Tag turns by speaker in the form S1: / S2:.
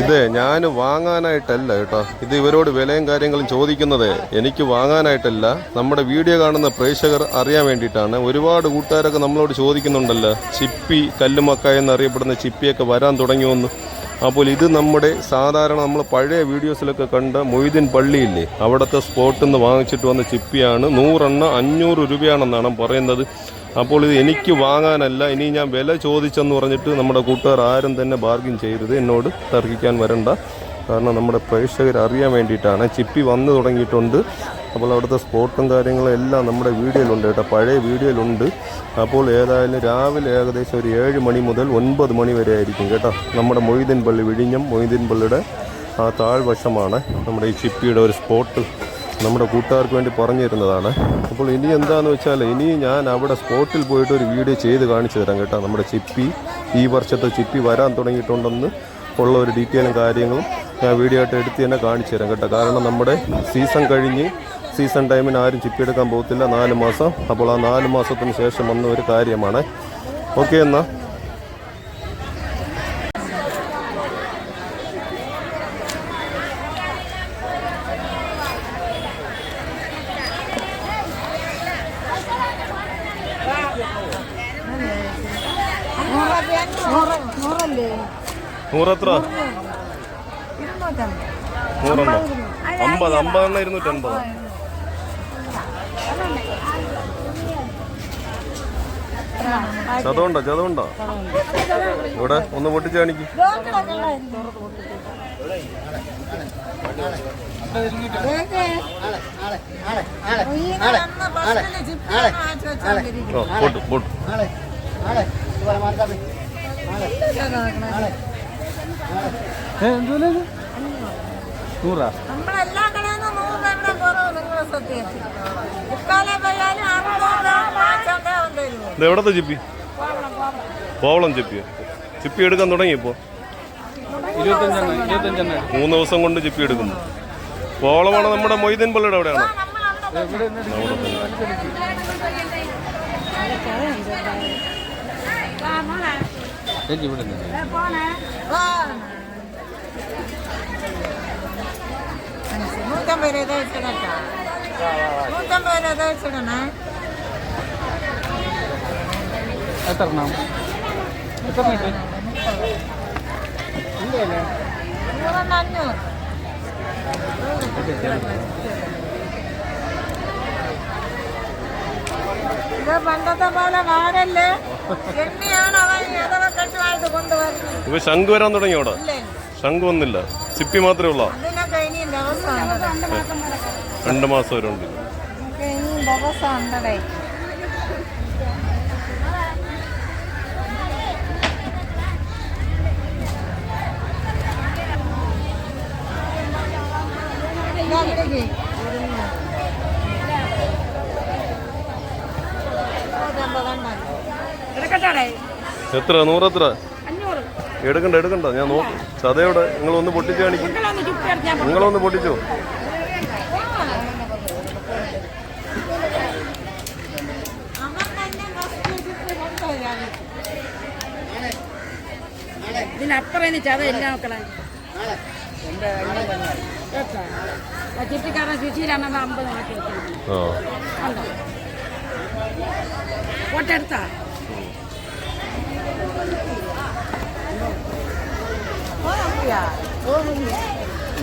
S1: ഇത് ഞാൻ വാങ്ങാനായിട്ടല്ല കേട്ടോ. ഇത് ഇവരോട് വിലയും കാര്യങ്ങളും ചോദിക്കുന്നത് എനിക്ക് വാങ്ങാനായിട്ടല്ല. നമ്മുടെ വീഡിയോ കാണുന്ന പ്രേക്ഷകർ അറിയാൻ വേണ്ടിയിട്ടാണ്. ഒരുപാട് കൂട്ടുകാരൊക്കെ നമ്മളോട് ചോദിക്കുന്നുണ്ടല്ലോ. ചിപ്പി കല്ലുമക്ക എന്നറിയപ്പെടുന്ന ചിപ്പിയൊക്കെ വരാൻ തുടങ്ങിയോന്ന്. അപ്പോൾ ഇത് നമ്മുടെ സാധാരണ നമ്മൾ പഴയ വീഡിയോസിലൊക്കെ കണ്ട മൊയ്തീൻ പള്ളിയില്ലേ? അവിടുത്തെ സ്പോട്ടിൽ നിന്ന് വാങ്ങിച്ചിട്ട് വന്ന ചിപ്പിയാണ്. നൂറെണ്ണം അഞ്ഞൂറ് രൂപയാണെന്നാണ് പറയുന്നത്. അപ്പോൾ ഇത് എനിക്ക് വാങ്ങാനല്ല ഇനി ഞാൻ വില ചോദിച്ചെന്ന് പറഞ്ഞിട്ട് നമ്മുടെ കൂട്ടുകാർ ആരും തന്നെ ബാർഗിൻ ചെയ്യരുത് എന്നോട് തർക്കിക്കാൻ വരണ്ട. കാരണം നമ്മുടെ പ്രേക്ഷകർ അറിയാൻ വേണ്ടിയിട്ടാണ്. ചിപ്പി വന്നു തുടങ്ങിയിട്ടുണ്ട്. അപ്പോൾ അവിടുത്തെ സ്പോട്ടും കാര്യങ്ങളും എല്ലാം നമ്മുടെ വീഡിയോയിലുണ്ട് കേട്ടോ. പഴയ വീഡിയോയിലുണ്ട്. അപ്പോൾ ഏതായാലും രാവിലെ ഏകദേശം ഒരു ഏഴ് മണി മുതൽ ഒൻപത് മണി വരെ ആയിരിക്കും കേട്ടോ. നമ്മുടെ മൊയ്തീൻ പള്ളി വിഴിഞ്ഞം മൊയ്തീൻ പള്ളിയുടെ ആ താഴ്വശമാണ് നമ്മുടെ ഈ ചിപ്പിയുടെ ഒരു സ്പോട്ട് നമ്മുടെ കൂട്ടുകാർക്ക് വേണ്ടി പറഞ്ഞു തരുന്നതാണ് അപ്പോൾ ഇനി എന്താണെന്ന് വെച്ചാൽ ഇനി ഞാൻ അവിടെ സ്പോട്ടിൽ പോയിട്ട് ഒരു വീഡിയോ ചെയ്ത് കാണിച്ചു തരാം കേട്ടോ. നമ്മുടെ ചിപ്പി ഈ വർഷത്തെ ചിപ്പി വരാൻ തുടങ്ങിയിട്ടുണ്ടെന്ന് ഉള്ള ഒരു ഡീറ്റെയിലും കാര്യങ്ങളും ഞാൻ വീഡിയോ ആയിട്ട് എടുത്ത് തന്നെ കാണിച്ചു തരാം കേട്ടോ. കാരണം നമ്മുടെ സീസൺ കഴിഞ്ഞ് സീസൺ ടൈമിന് ആരും ചിപ്പി എടുക്കാൻ പോകത്തില്ല. നാല് മാസം. അപ്പോൾ ആ നാല് മാസത്തിന് ശേഷം വന്ന ഒരു കാര്യമാണ്. ഓക്കെ എന്നാൽ നൂറെത്ര? നൂറെണ്ണോ. അമ്പത് അമ്പതെണ്ണം ഇരുന്നൂറ്റമ്പത്. ചതമുണ്ടോ ചതമുണ്ടോ ഇവിടെ ഒന്ന് പൊട്ടിച്ച് കാണിക്ക്. പൊട്ടു പൊട്ടു.
S2: നൂറാ
S3: നമ്മളെല്ലാ കടയിൽ നിന്നും നൂറ് എവിടെ കുറവ് നിങ്ങളെ സത്യം മുക്കാലേ പോയാലും അറുപത്
S1: എവിടത്തെ ചിപ്പി? കോവളം ചിപ്പി ചിപ്പി എടുക്കാൻ തുടങ്ങി ഇപ്പോൾ മൂന്ന് ദിവസം കൊണ്ട് ചിപ്പി എടുക്കുന്നു. കോവളമാണ് നമ്മുടെ മൊയ്തീൻ പള്ളിയുടെ
S2: അവിടെയാണ്?
S1: അവിടെ തന്നെ.
S2: ചേച്ചി ഇവിടെ നിന്ന്
S3: നൂറ്റമ്പത് രൂപ തയ്ച്ചിടട്ടാ നൂറ്റമ്പത് രൂപ തയ്ച്ചിടണേ
S2: എത്ര എണ്ണം എത്ര കിട്ടി
S3: നൂറെണ്ണം അഞ്ഞൂറ് ഇത് പണ്ടത്തെ പോലെ വാരല്ലേ എണ്ണിയാണ് അവൻ കൊണ്ടുവരുന്നത്?
S1: ഇപ്പൊ ശംഖ് വരാൻ തുടങ്ങി അവിടെ. ശംഖ് വന്നില്ല. ചിപ്പി മാത്രമേ ഉള്ള?
S3: അതിനൊക്കെ
S1: രണ്ട് മാസം വരെ ഉണ്ട്.
S3: നമുക്ക് ഇതാ
S1: എത്ര? നൂറെത്ര എടുക്കണ്ട എടുക്കണ്ട. ഞാൻ നോക്കും. ചതയോടെ നിങ്ങളൊന്ന് പൊട്ടിച്ചു കാണിക്കും. നിങ്ങളൊന്ന് പൊട്ടിച്ചോ.
S4: ഇതിനപ്പുറം ചതയില്ല മക്കളെ ചുറ്റിക്കാരൻ ശുചിയിലാണെങ്കിൽ അമ്പത് മാറ്റി വെച്ചു
S1: ആ
S4: കണ്ടോ ഫോട്ടോ